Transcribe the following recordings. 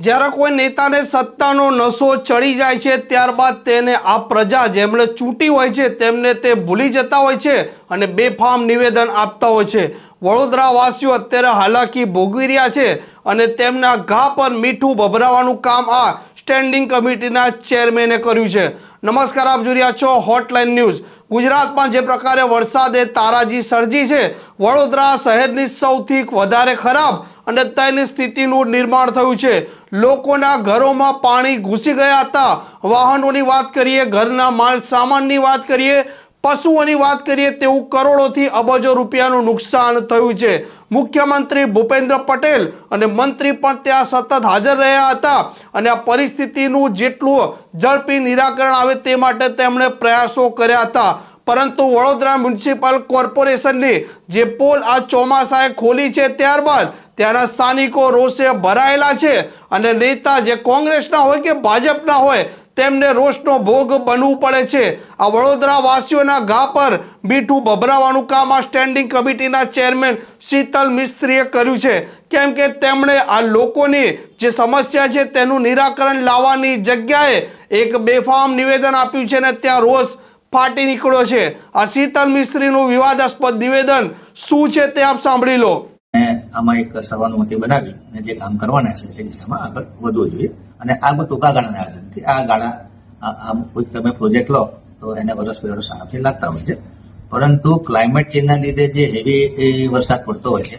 જ્યારે કોઈ નેતાને સત્તાનો નશો ચડી જાય છે, ત્યારબાદ તેને આ પ્રજા જેમણે ચૂંટી હોય છે, તેમને તે ભૂલી જતા હોય છે અને બેફામ નિવેદન આપતા હોય છે. વડોદરા વાસીઓ અત્યારે હાલાકી ભોગવી રહ્યા છે અને તેમના ઘા પર મીઠું ભભરાવાનું કામ આ સ્ટેન્ડિંગ કમિટીના ચેરમેને કર્યું છે. નમસ્કાર, આપ જોઈ રહ્યા છો હોટલાઇન ન્યૂઝ ગુજરાતમાં જે પ્રકારે વરસાદે તારાજી સર્જી છે, વડોદરા શહેરની સૌથી વધારે ખરાબ અને તેની સ્થિતિનું નિર્માણ થયું છે. લોકોના ઘરોમાં પાણી ઘૂસી ગયા હતા. વાહનોની વાત કરીએ, ઘરના માલ સામાનની વાત કરીએ પશુઓની વાત કરીએ તેવું કરોડોથી અબજો રૂપિયાનું નુકસાન થયું છે. મુખ્યમંત્રી ભૂપેન્દ્ર પટેલ અને મંત્રી પણ ત્યાં સતત હાજર રહ્યા હતા અને આ પરિસ્થિતિનું જેટલું ઝડપી નિરાકરણ આવે તે માટે તેમણે પ્રયાસો કર્યા હતા. પરંતુ વડોદરા મ્યુનિસિપલ કોર્પોરેશનની જે પોલ આ ચોમાસાએ ખોલી છે ત્યારબાદ ત્યાંના સ્થાનિકો રોષે ભરાયેલા છે અને નેતા જે કોંગ્રેસના હોય કે ભાજપના હોય તેમને રોષનો ભોગ બનવું પડે છે. આ વડોદરા વાસીઓના ઘા પર મીઠું ભભરાવાનું કામ આ સ્ટેન્ડિંગ કમિટીના ચેરમેન શીતલ મિસ્ત્રીએ કર્યું છે. કેમ કે તેમણે આ લોકોની જે સમસ્યા છે તેનું નિરાકરણ લાવવાની જગ્યાએ એક બેફામ નિવેદન આપ્યું છે ને ત્યાં રોષ ફાટી નીકળ્યો છે. આ શીતલ મિસ્ત્રીનું વિવાદાસ્પદ નિવેદન શું છે તે આપ સાંભળી લો. આમાં એક સર્વાનુમતિ બનાવી અને જે કામ કરવાના છે એ દિશામાં આગળ વધવું જોઈએ. અને આ બધું ટૂંકા ગાળાના આયોજન નથી. આ ગાળા આમ કોઈક તમે પ્રોજેક્ટ લો, તો એને વર્ષ બે વર્ષ આરામથી લાગતા હોય છે. પરંતુ ક્લાઇમેટ ચેન્જના લીધે જે હેવી વરસાદ પડતો હોય છે,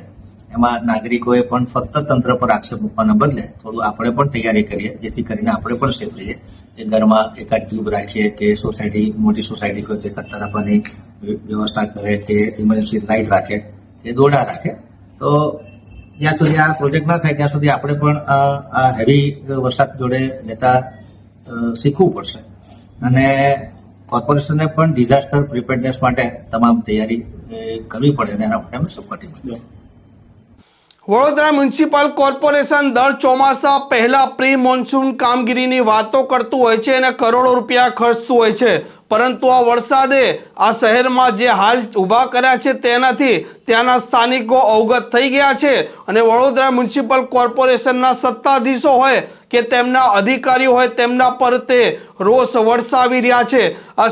એમાં નાગરિકોએ પણ ફક્ત તંત્ર પર આક્ષેપ મૂકવાના બદલે થોડું આપણે પણ તૈયારી કરીએ, જેથી કરીને આપણે પણ સેફ રહીએ. કે ઘરમાં એકાદ ટ્યુબ રાખીએ કે સોસાયટી મોટી સોસાયટી હોય તે એકાદ તરફની વ્યવસ્થા કરે કે ઇમરજન્સી લાઇટ રાખે, કે દોડા રાખે. તો જ્યાં સુધી આ પ્રોજેક્ટ ના થાય, ત્યાં સુધી આપણે પણ આ- હેવી વરસાદ જોડે લેતા શીખવું પડશે. અને કોર્પોરેશનને પણ ડિઝાસ્ટર પ્રિપેરનેસ માટે તમામ તૈયારી કરવી પડે અને એના માટે અમે સપોર્ટિંગ વડોદરા મ્યુનિસિપલ કોર્પોરેશન દર ચોમાસા પહેલા પ્રી મોન્સૂન કામગીરીની વાતો કરતું હોય છે અને કરોડો રૂપિયા ખર્ચતું હોય છે. પરંતુ આ વરસાદે આ શહેરમાં જે હાલ ઊભા કર્યા છે તેનાથી ત્યાંના સ્થાનિકો અવગત થઈ ગયા છે. અને વડોદરા મ્યુનિસિપલ કોર્પોરેશનના સત્તાધીશો હોય કે તેમના અધિકારીઓ હોય તેમના પર તે રોષ વરસાવી રહ્યા છે.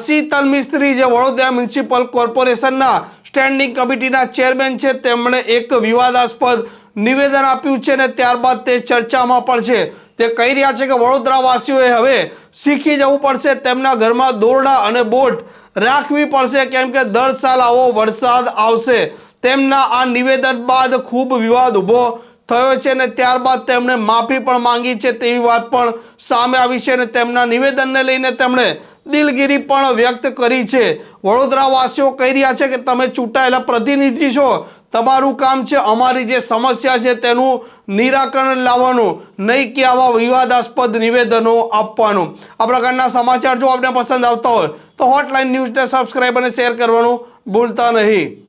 શીતલ મિસ્ત્રી જે વડોદરા મ્યુનિસિપલ કોર્પોરેશનના સ્ટેન્ડિંગ કમિટીના ચેરમેન છે, તેમણે એક વિવાદાસ્પદ નિવેદન આપ્યું છે ને ત્યારબાદ તે ચર્ચામાં પણ છે. તે કહી રહ્યા છે કે વડોદરાવાસીઓએ હવે શીખી જવું પડશે, તેમના ઘરમાં દોરડા અને બોટ રાખવી પડશે, કેમ કે દર સાલ આવો વરસાદ આવશે. તેમના આ નિવેદન બાદ ખૂબ વિવાદ ઊભો થયો છે ને ત્યારબાદ તેમણે માફી પણ માંગી છે તેવી વાત પણ સામે આવી છે અને તેમના નિવેદનને લઈને તેમણે દિલગીરી પણ વ્યક્ત કરી છે. વડોદરાવાસીઓ કહી રહ્યા છે કે તમે ચૂંટાયેલા પ્રતિનિધિ છો તમારું કામ છે, અમારી જે સમસ્યા છે તેનું નિરાકરણ લાવવાનું, નહીં કે આવા વિવાદાસ્પદ નિવેદનો આપવાનું. આ પ્રકારના સમાચાર જો આપને પસંદ આવતા હોય, તો હોટલાઇન ન્યૂઝને સબસ્ક્રાઈબ અને શેર કરવાનું ભૂલતા નહીં.